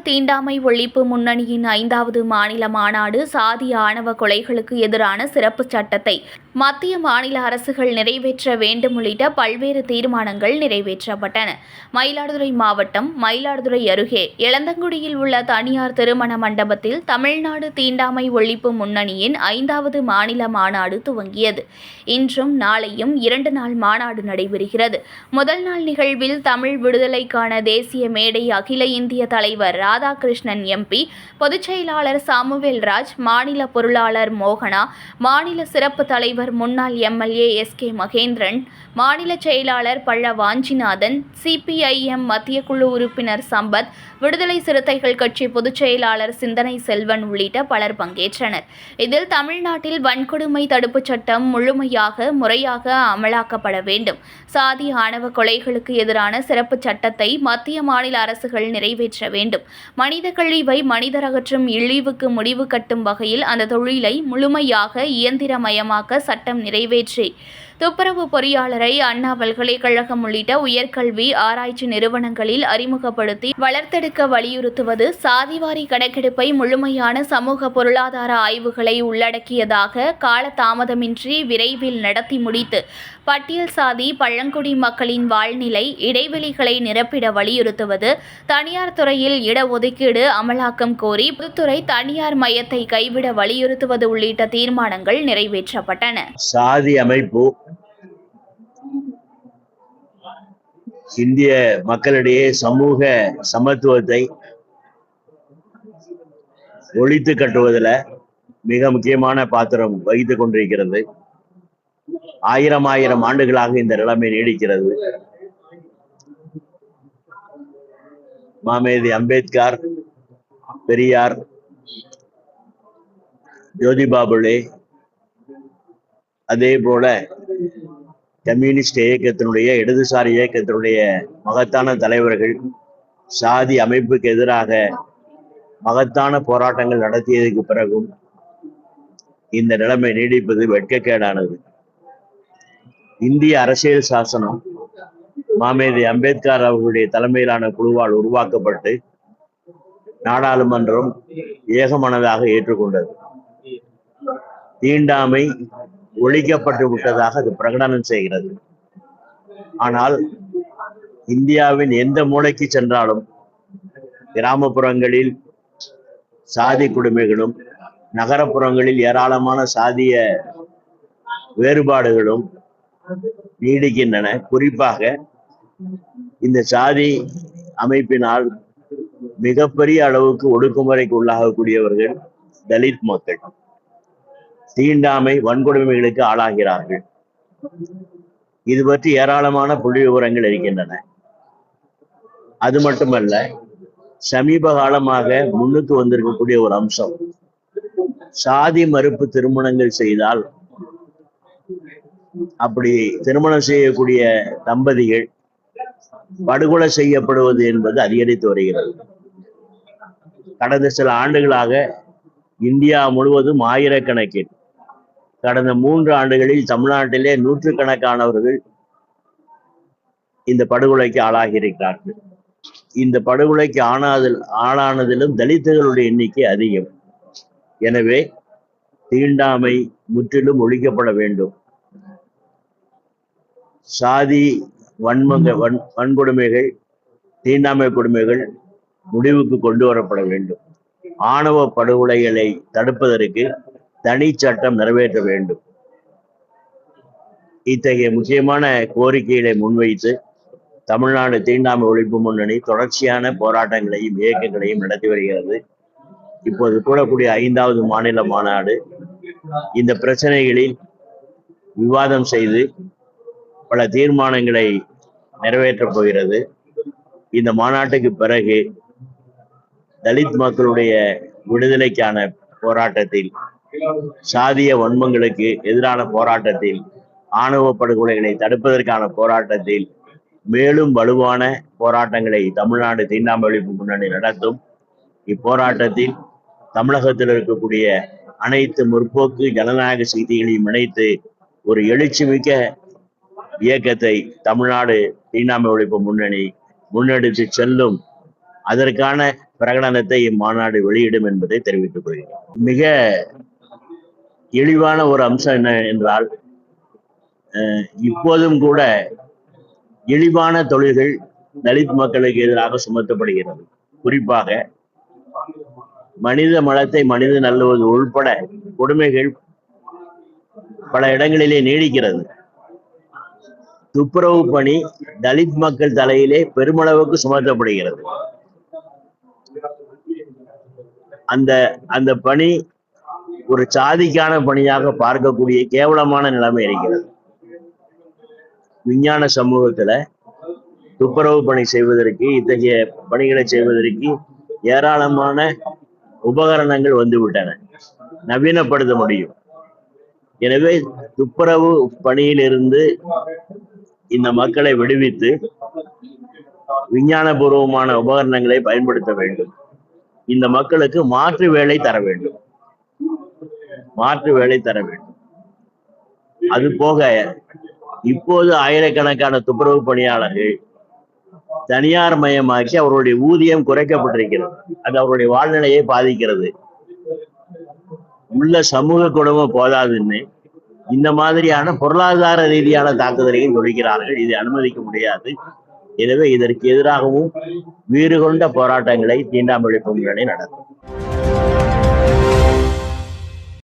தீண்டாமை ஒழிப்பு முன்னணியின் ஐந்தாவது மாநில மாநாடு சாதி ஆணவ கொலைகளுக்கு எதிரான சிறப்பு சட்டத்தை மத்திய மாநில அரசுகள் நிறைவேற்ற வேண்டும் உள்ளிட்ட பல்வேறு தீர்மானங்கள் நிறைவேற்றப்பட்டன. மயிலாடுதுறை மாவட்டம் மயிலாடுதுறை அருகே எளந்தங்குடியில் உள்ள தனியார் திருமண மண்டபத்தில் தமிழ்நாடு தீண்டாமை ஒழிப்பு முன்னணியின் ஐந்தாவது மாநில மாநாடு துவங்கியது. இன்றும் நாளையும் இரண்டு நாள் மாநாடு நடைபெறுகிறது. முதல் நாள் நிகழ்வில் தமிழ் விடுதலைக்கான தேசிய மேடை அகில இந்திய தலைவர் ராதாகிருஷ்ணன் எம்பி பொதுச் செயலாளர் சாமுவேல் ராஜ் மாநில பொருளாளர் மோகனா மாநில சிறப்பு தலைவர் முன்னாள் எம்எல்ஏ எஸ் கே மகேந்திரன் மாநில செயலாளர் பழ வாஞ்சிநாதன் சிபிஐஎம் மத்திய குழு உறுப்பினர் சம்பத் விடுதலை சிறுத்தைகள் கட்சி பொதுச் செயலாளர் சிந்தனை செல்வன் உள்ளிட்ட பலர் பங்கேற்றனர். இதில் தமிழ்நாட்டில் வன்கொடுமை தடுப்புச் சட்டம் முழுமையாக முறையாக அமலாக்கப்பட வேண்டும். சாதி ஆணவ கொலைகளுக்கு எதிரான சிறப்பு சட்டத்தை மத்திய மாநில அரசுகள் நிறைவேற்ற வேண்டும். மனித கழிவை மனிதரகற்றும் இழிவுக்கு முடிவு கட்டும் வகையில் அந்த தொழிலை முழுமையாக இயந்திரமயமாக்க சட்டம் நிறைவேற்றி. துப்புரவு பொறியாளரை அண்ணா பல்கலைக்கழகம் உள்ளிட்ட உயர்கல்வி ஆராய்ச்சி நிறுவனங்களில் அறிமுகப்படுத்தி வளர்த்தெடுக்க வலியுறுத்துவது சாதிவாரி கணக்கெடுப்பை முழுமையான சமூக பொருளாதார ஆய்வுகளை உள்ளடக்கியதாக காலதாமதமின்றி விரைவில் நடத்தி முடித்து பட்டியல் சாதி பழங்குடி மக்களின் வாழ்நிலை இடைவெளிகளை நிரப்பிட வலியுறுத்துவது தனியார் துறையில் இடஒதுக்கீடு அமலாக்கம் கோரி பொதுத்துறை தனியார் மையத்தை கைவிட வலியுறுத்துவது உள்ளிட்ட தீர்மானங்கள் நிறைவேற்றப்பட்டன. சாதி அமைப்பு இந்திய மக்களிடையே சமூக சமத்துவத்தை ஒழித்து கட்டுவதில் மிக முக்கியமான பாத்திரம் வகித்துக் கொண்டிருக்கிறது. ஆயிரம் ஆயிரம் ஆண்டுகளாக இந்த நிலைமை நீடிக்கிறது. மாமேதி அம்பேத்கர் பெரியார் ஜோதிபா புலே அதே போல கம்யூனிஸ்ட் இயக்கத்தினுடைய இடதுசாரி இயக்கத்தினுடைய மகத்தான தலைவர்கள் சாதி அமைப்புக்கு எதிராக மகத்தான போராட்டங்கள் நடத்தியதுக்கு பிறகும் இந்த நிலைமை நீடிப்பது வெட்கக்கேடானது. இந்திய அரசியல் சாசனம் மாமேதி அம்பேத்கர் அவர்களுடைய தலைமையிலான குழுவால் உருவாக்கப்பட்டு நாடாளுமன்றம் ஏகமனதாக ஏற்றுக்கொண்டது. தீண்டாமை ஒழிக்கப்பட்டு விட்டதாக அது பிரகடனம் செய்கிறது. ஆனால் இந்தியாவின் எந்த மூலைக்கு சென்றாலும் கிராமப்புறங்களில் சாதி கொடுமைகளும் நகரப்புறங்களில் ஏராளமான சாதிய வேறுபாடுகளும் நீடிக்கின்றன. குறிப்பாக இந்த சாதி அமைப்பினால் மிகப்பெரிய அளவுக்கு ஒடுக்குமுறைக்கு உள்ளாகக்கூடியவர்கள் தலித் மக்கள். தீண்டாமை வன்கொடுமைகளுக்கு ஆளாகிறார்கள். இது பற்றி ஏராளமான புள்ளி விவரங்கள் இருக்கின்றன. அது மட்டுமல்ல சமீப காலமாக முன்னுக்கு வந்திருக்கக்கூடிய ஒரு அம்சம் சாதி மறுப்பு திருமணங்கள் செய்தால் அப்படி திருமணம் செய்யக்கூடிய தம்பதிகள் படுகொலை செய்யப்படுவது என்பது அதிகரித்து வருகிறது. கடந்த சில ஆண்டுகளாக இந்தியா முழுவதும் ஆயிரக்கணக்கில் கடந்த மூன்று ஆண்டுகளில் தமிழ்நாட்டிலே நூற்றுக்கணக்கானவர்கள் இந்த படுகொலைக்கு ஆளாகி இருக்கிறார்கள் இந்த படுகொலைக்கு ஆனாதில் ஆளானதிலும் தலித்துகளுடைய எண்ணிக்கை அதிகம். எனவே தீண்டாமை முற்றிலும் ஒழிக்கப்பட வேண்டும். சாதி வன்மங்க வன் வன்கொடுமைகள் தீண்டாமை கொடுமைகள் முடிவுக்கு கொண்டு வரப்பட வேண்டும். ஆணவ படுகொலைகளை தடுப்பதற்கு தனி சட்டம் நிறைவேற்ற வேண்டும். இத்தகைய முக்கியமான கோரிக்கைகளை முன்வைத்து தமிழ்நாடு தீண்டாமை ஒழிப்பு முன்னணி தொடர்ச்சியான போராட்டங்களையும் இயக்கங்களையும் நடத்தி வருகிறது. இப்போது கூடக்கூடிய ஐந்தாவது மாநில மாநாடு இந்த பிரச்சனைகளில் விவாதம் செய்து பல தீர்மானங்களை நிறைவேற்றப் போகிறது. இந்த மாநாட்டுக்கு பிறகு தலித் மக்களுடைய விடுதலைக்கான போராட்டத்தில் சாதிய வன்மங்களுக்கு எதிரான போராட்டத்தில் ஆணவ படுகொலைகளை தடுப்பதற்கான போராட்டத்தில் மேலும் வலுவான போராட்டங்களை தமிழ்நாடு தீண்டாமை ஒழிப்பு முன்னணி நடத்தும். இப்போராட்டத்தில் தமிழகத்தில் இருக்கக்கூடிய அனைத்து முற்போக்கு ஜனநாயக செய்திகளையும் இணைத்து ஒரு எழுச்சிமிக்க இயக்கத்தை தமிழ்நாடு தீண்டாமை ஒழிப்பு முன்னணி முன்னெடுத்து செல்லும் அதற்கான பிரகடனத்தை இம்மாநாடு வெளியிடும் என்பதை தெரிவித்துக் கொள்கிறேன். மிக இழிவான ஒரு அம்சம் என்ன என்றால் அஹ், இப்போதும் கூட இழிவான தொழில்கள் தலித் மக்களுக்கு எதிராக சுமத்தப்படுகிறது. குறிப்பாக மனித மலத்தை மனிதன் நல்லுவது உள்பட கொடுமைகள் பல இடங்களிலே நீடிக்கிறது. துப்புரவு பணி தலித் மக்கள் தலையிலே பெருமளவுக்கு சுமத்தப்படுகிறது. அந்த அந்த பணி ஒரு சாதிக்கான பணியாக பார்க்கக்கூடிய கேவலமான நிலைமை இருக்கிறது. விஞ்ஞான சமூகத்துல துப்புரவு பணி செய்வதற்கு இத்தகைய பணிகளை செய்வதற்கு ஏராளமான உபகரணங்கள் வந்துவிட்டன. நவீனப்படுத்த முடியும். எனவே துப்புரவு பணியிலிருந்து இந்த மக்களை விடுவித்து விஞ்ஞானபூர்வமான உபகரணங்களை பயன்படுத்த வேண்டும். இந்த மக்களுக்கு மாற்று வேலை தர வேண்டும். மாற்று வேலை தர வேண்டும். அது போக இப்போது ஆயிரக்கணக்கான துப்புரவு பணியாளர்கள் தனியார் மயமாக்கி அவருடைய ஊதியம் குறைக்கப்பட்டிருக்கிறது. அது அவருடைய வாழ்நிலையை பாதிக்கிறது. உள்ள சமூக குடும்பம் போதாதுன்னு இந்த மாதிரியான பொருளாதார ரீதியான தாக்குதலையும் தொடுக்கிறார்கள். இதை அனுமதிக்க முடியாது. எனவே இதற்கு எதிராகவும் வீறு கொண்ட போராட்டங்களை தீண்டாமல் முன்னணி நடத்தும்.